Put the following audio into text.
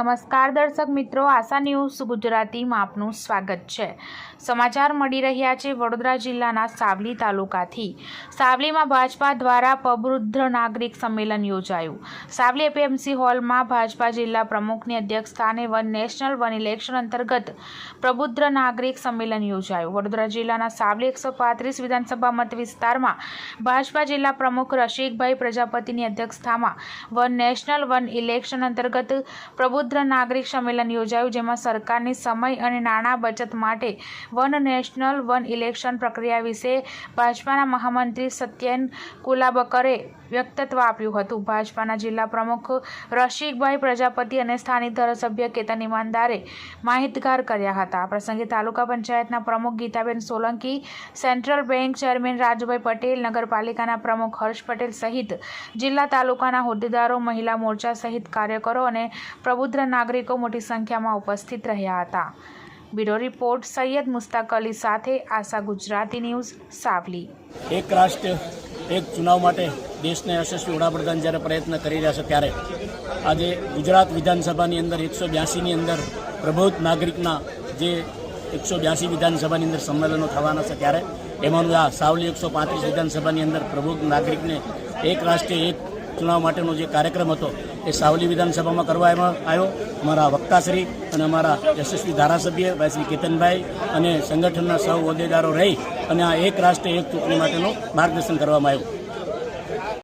નમસ્કાર દર્શક મિત્રો, આશા ન્યૂઝ ગુજરાતીમાં આપનું સ્વાગત છે. સમાચાર મળી રહ્યા છે વડોદરા જિલ્લાના સાવલી તાલુકાથી. સાવલીમાં ભાજપા દ્વારા પ્રબુદ્ધ નાગરિક સંમેલન યોજાયું. સાવલી એપીએમસી હોલમાં ભાજપા જિલ્લા પ્રમુખની અધ્યક્ષસ્થાને વન નેશનલ વન ઇલેક્શન અંતર્ગત પ્રબુદ્ધ નાગરિક સંમેલન યોજાયું. વડોદરા જિલ્લાના સાવલી એકસો પાંત્રીસ વિધાનસભા મત વિસ્તારમાં ભાજપા જિલ્લા પ્રમુખ રશિકભાઈ પ્રજાપતિની અધ્યક્ષતામાં વન નેશનલ વન ઇલેક્શન અંતર્ગત પ્રબુદ્ધ નાગરિક સંમેલન યોજાયું, જેમાં સરકારની સમય અને નાણાં બચત માટે વન નેશનલ વન ઇલેક્શન પ્રક્રિયા વિશે ભાજપાના મહામંત્રી સત્યેન કુલાબકરે વ્યક્તત્વ આપ્યું હતું. ભાજપાના જિલ્લા પ્રમુખ રશિકભાઈ પ્રજાપતિ અને સ્થાનિક ધારાસભ્ય કેતન ઇમાનદારે માહિતગાર કર્યા હતા. આ પ્રસંગે તાલુકા પંચાયતના પ્રમુખ Gitaben Solanki, central bank chairman Rajubhai Patel, નગરપાલિકાના પ્રમુખ હર્ષ પટેલ સહિત જિલ્લા તાલુકાના હોદ્દેદારો, મહિલા મોરચા સહિત કાર્યકરો અને પ્રબુદ્ધ નાગરિકો મોટી સંખ્યામાં ઉપસ્થિત રહ્યા હતા. બ્યુરો રિપોર્ટ સૈયદ મુસ્તાક અલી સાથે આશા ગુજરાતી ન્યૂઝ, સાવલી. એક રાષ્ટ્ર, એક ચુનાવ માટે દેશને યશસ્વી વડાપ્રધાન જ્યારે પ્રયત્ન કરી રહ્યા છે ત્યારે આજે ગુજરાત વિધાનસભાની અંદર એકસો બ્યાસીની અંદર પ્રભુત નાગરિકના જે એકસો બ્યાસી વિધાનસભાની અંદર સંમેલનો થવાના છે ત્યારે એમાંનું આ સાવલી એકસો પાંત્રીસ વિધાનસભાની અંદર પ્રબુદ્ધ નાગરિકને એક રાષ્ટ્ર, એક ચુનાવ માટેનો જે કાર્યક્રમ હતો એ સાવલી વિધાનસભામાં કરવામાં આવ્યો. અમારા વક્તાશ્રી અને અમારા યશસ્વી ધારાસભ્ય ભાઈ શ્રી કેતનભાઈ અને સંગઠનના સૌ હોદ્દેદારો રહી અને આ એક રાષ્ટ્ર એક ચૂંટણી માટેનું માર્ગદર્શન કરવામાં આવ્યું.